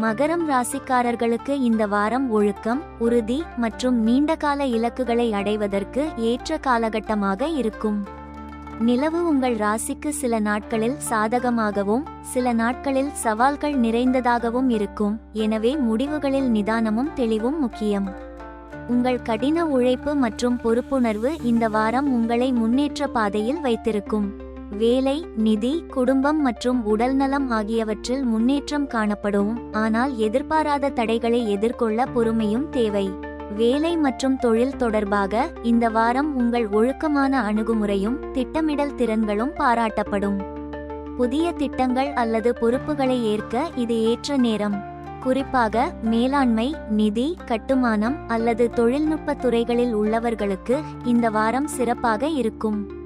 மகரம் ராசிக்காரர்களுக்கு இந்த வாரம் ஒழுக்கம் உறுதி மற்றும் நீண்டகால இலக்குகளை அடைவதற்கு ஏற்ற காலகட்டமாக இருக்கும். நிலவு உங்கள் ராசிக்கு சில நாட்களில் சாதகமாகவும் சில நாட்களில் சவால்கள் நிறைந்ததாகவும் இருக்கும். எனவே முடிவுகளில் நிதானமும் தெளிவும் முக்கியம். உங்கள் கடின உழைப்பு மற்றும் பொறுப்புணர்வு இந்த வாரம் உங்களை முன்னேற்ற பாதையில் வைத்திருக்கும். வேலை நிதி குடும்பம் மற்றும் உடல்நலம் ஆகியவற்றில் முன்னேற்றம் காணப்படும். ஆனால் எதிர்பாராத தடைகளை எதிர்கொள்ள பொறுமையும் தேவை. வேலை மற்றும் தொழில் தொடர்பாக இந்த வாரம் உங்கள் ஒழுக்கமான அணுகுமுறையும் திட்டமிடல் திறன்களும் பாராட்டப்படும். புதிய திட்டங்கள் அல்லது பொறுப்புகளை ஏற்க இது ஏற்ற நேரம். குறிப்பாக மேலாண்மை நிதி கட்டுமானம் அல்லது தொழில்நுட்ப துறைகளில் உள்ளவர்களுக்கு இந்த வாரம் சிறப்பாக இருக்கும்.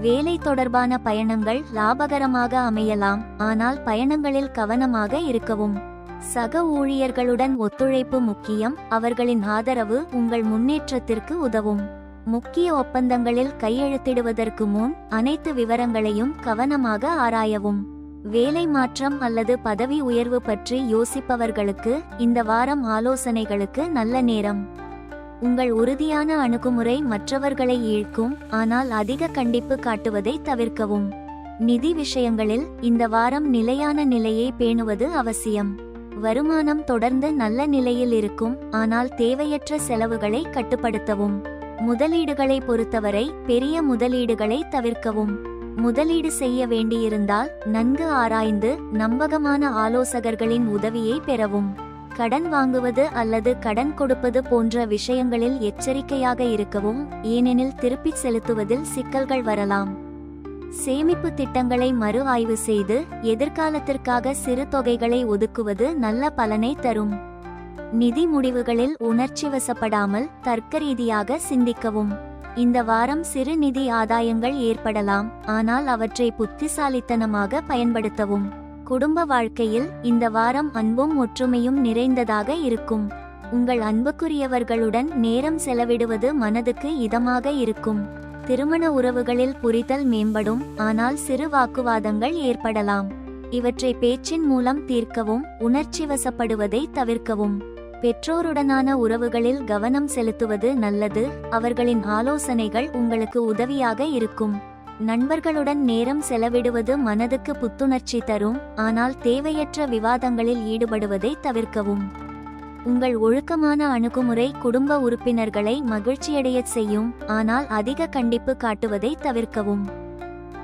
வேலை தொடர்பான பயணங்கள் லாபகரமாக அமையலாம் ஆனால் பயணங்களில் கவனமாக இருக்கவும். சக ஊழியர்களுடன் ஒத்துழைப்பு முக்கியம் அவர்களின் ஆதரவு உங்கள் முன்னேற்றத்திற்கு உதவும். முக்கிய ஒப்பந்தங்களில் கையெழுத்திடுவதற்கு முன் அனைத்து விவரங்களையும் கவனமாக ஆராயவும். வேலை மாற்றம் அல்லது பதவி உயர்வு பற்றி யோசிப்பவர்களுக்கு இந்த வாரம் ஆலோசனைகளுக்கு நல்ல நேரம். உங்கள் உறுதியான அணுகுமுறை மற்றவர்களை ஈழ்க்கும் ஆனால் அதிக கண்டிப்பு காட்டுவதை தவிர்க்கவும். நிதி விஷயங்களில் இந்த வாரம் நிலையான நிலையை பேணுவது அவசியம். வருமானம் தொடர்ந்து நல்ல நிலையில் இருக்கும் ஆனால் தேவையற்ற செலவுகளை கட்டுப்படுத்தவும். முதலீடுகளை பொறுத்தவரை பெரிய முதலீடுகளை தவிர்க்கவும். முதலீடு செய்ய வேண்டியிருந்தால் நன்கு ஆராய்ந்து நம்பகமான ஆலோசகர்களின் உதவியை பெறவும். கடன் வாங்குவது அல்லது கடன் கொடுப்பது போன்ற விஷயங்களில் எச்சரிக்கையாக இருக்கவும் ஏனெனில் திருப்பிச் செலுத்துவதில் சிக்கல்கள் வரலாம். சேமிப்பு திட்டங்களை மறு ஆய்வு செய்து எதிர்காலத்திற்காக சிறு தொகைகளை ஒதுக்குவது நல்ல பலனை தரும். நிதி முடிவுகளில் உணர்ச்சி வசப்படாமல் தர்க்கரீதியாக சிந்திக்கவும். இந்த வாரம் சிறு நிதி ஆதாயங்கள் ஏற்படலாம் ஆனால் அவற்றை புத்திசாலித்தனமாக பயன்படுத்தவும். குடும்ப வாழ்க்கையில் இந்த வாரம் அன்பும் ஒற்றுமையும் நிறைந்ததாக இருக்கும். உங்கள் அன்புக்குரியவர்களுடன் நேரம் செலவிடுவது மனதுக்கு இதமாக இருக்கும். திருமண உறவுகளில் புரிதல் மேம்படும் ஆனால் சிறு வாக்குவாதங்கள் ஏற்படலாம். இவற்றை பேச்சின் மூலம் தீர்க்கவும் உணர்ச்சி வசப்படுவதை தவிர்க்கவும். பெற்றோருடனான உறவுகளில் கவனம் செலுத்துவது நல்லது அவர்களின் ஆலோசனைகள் உங்களுக்கு உதவியாக இருக்கும். நண்பர்களுடன் நேரம் செலவிடுவது மனதுக்கு புத்துணர்ச்சி தரும் ஆனால் தேவையற்ற விவாதங்களில் ஈடுபடுவதை தவிர்க்கவும். உங்கள் ஒழுக்கமான அணுகுமுறை குடும்ப உறுப்பினர்களை மகிழ்ச்சியடையச் செய்யும் ஆனால் அதிக கண்டிப்பு காட்டுவதை தவிர்க்கவும்.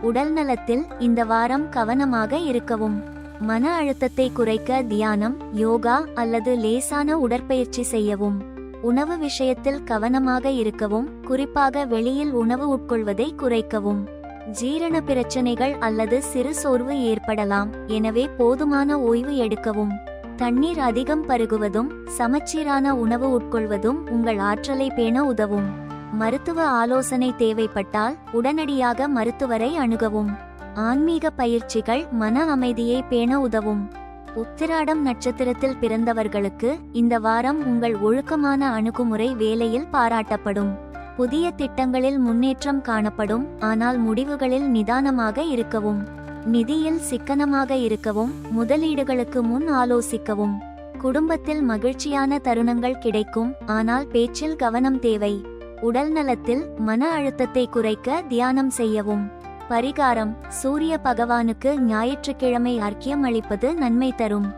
உடல் நலத்தில் இந்த வாரம் கவனமாக இருக்கவும். மன அழுத்தத்தை குறைக்க தியானம் யோகா அல்லது லேசான உடற்பயிற்சி செய்யவும். உணவு விஷயத்தில் கவனமாக இருக்கவும் குறிப்பாக வெளியில் உணவு உட்கொள்வதை குறைக்கவும். ஜீரண பிரச்சனைகள் அல்லது சிறு சோர்வு ஏற்படலாம். எனவே போதுமான ஓய்வு எடுக்கவும். தண்ணீர் அதிகம் பருகுவதும் சமச்சீரான உணவு உட்கொள்வதும் உங்கள் ஆற்றலை பேண உதவும். மருத்துவ ஆலோசனை தேவைப்பட்டால் உடனடியாக மருத்துவரை அணுகவும். ஆன்மீக பயிற்சிகள் மன அமைதியை பேண உதவும். உத்திராடம் நட்சத்திரத்தில் பிறந்தவர்களுக்கு இந்த வாரம் உங்கள் ஒழுக்கமான அணுகுமுறை வேலையில் பாராட்டப்படும். புதிய திட்டங்களில் முன்னேற்றம் காணப்படும் ஆனால் முடிவுகளில் நிதானமாக இருக்கவும் நிதியில் சிக்கனமாக இருக்கவும் முதலீடுகளுக்கு முன் ஆலோசிக்கவும். குடும்பத்தில் மகிழ்ச்சியான தருணங்கள் கிடைக்கும் ஆனால் பேச்சில் கவனம் தேவை. உடல் நலத்தில் மன அழுத்தத்தை குறைக்க தியானம் செய்யவும். பரிகாரம் சூரிய பகவானுக்கு ஞாயிற்றுக்கிழமை அர்க்கியம் அளிப்பது நன்மை தரும்.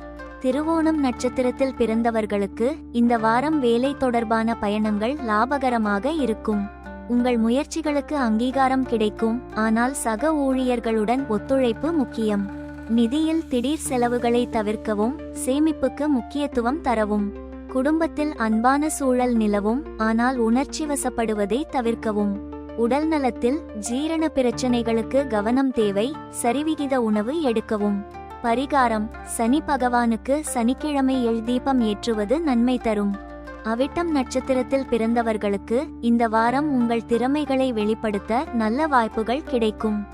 திருவோணம் நட்சத்திரத்தில் பிறந்தவர்களுக்கு இந்த வாரம் வேலை தொடர்பான பயணங்கள் லாபகரமாக இருக்கும். உங்கள் முயற்சிகளுக்கு அங்கீகாரம் கிடைக்கும். ஆனால் சக ஊழியர்களுடன் ஒத்துழைப்பு முக்கியம். நிதியில் திடீர் செலவுகளை தவிர்க்கவும் சேமிப்புக்கு முக்கியத்துவம் தரவும். குடும்பத்தில் அன்பான சூழல் நிலவும். ஆனால் உணர்ச்சி வசப்படுவதை தவிர்க்கவும். உடல் நலத்தில் ஜீரண பிரச்சனைகளுக்கு கவனம் தேவை. சரிவிகித உணவு எடுக்கவும். பரிகாரம். சனி பகவானுக்கு சனிக்கிழமை எள் தீபம் ஏற்றுவது நன்மை தரும். அவிட்டம் நட்சத்திரத்தில் பிறந்தவர்களுக்கு இந்த வாரம் உங்கள் திறமைகளை வெளிப்படுத்த நல்ல வாய்ப்புகள் கிடைக்கும்.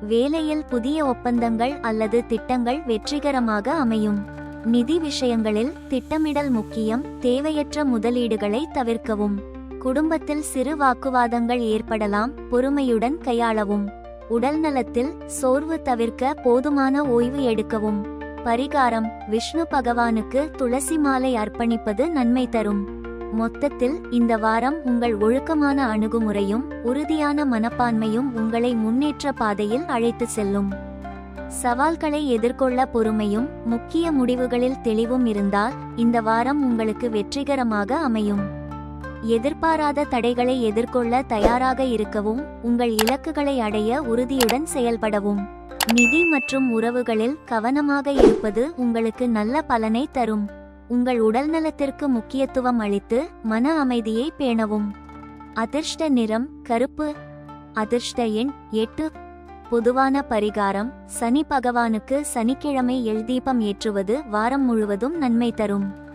வேலையில் புதிய ஒப்பந்தங்கள் அல்லது திட்டங்கள் வெற்றிகரமாக அமையும். நிதி விஷயங்களில் திட்டமிடல் முக்கியம் தேவையற்ற முதலீடுகளை தவிர்க்கவும். குடும்பத்தில் சிறு வாக்குவாதங்கள் ஏற்படலாம் பொறுமையுடன் கையாளவும். உடல் நலத்தில் சோர்வு தவிர்க்க போதுமான ஓய்வு எடுக்கவும். பரிகாரம் விஷ்ணு பகவானுக்கு துளசி மாலை அர்ப்பணிப்பது நன்மை தரும். மொத்தத்தில் இந்த வாரம் உங்கள் ஒழுக்கமான அணுகுமுறையும் உறுதியான மனப்பான்மையும் உங்களை முன்னேற்ற பாதையில் அழைத்து செல்லும். சவால்களை எதிர்கொள்ள பொறுமையும் முக்கிய முடிவுகளில் தெளிவும் இருந்தால் இந்த வாரம் உங்களுக்கு வெற்றிகரமாக அமையும். எதிர்பாராத தடைகளை எதிர்கொள்ள தயாராக இருக்கவும் உங்கள் இலக்குகளை அடைய உறுதியுடன் செயல்படவும். நிதி மற்றும் உறவுகளில் கவனமாக இருப்பது உங்களுக்கு நல்ல பலனை தரும். உங்கள் உடல்நலத்திற்கு முக்கியத்துவம் அளித்து மன அமைதியை பேணவும். அதிர்ஷ்ட நிறம் கருப்பு. அதிர்ஷ்ட எண் எட்டு. பொதுவான பரிகாரம் சனி பகவானுக்கு சனிக்கிழமை எழுதீபம் தீபம் ஏற்றுவது வாரம் முழுவதும் நன்மை தரும்.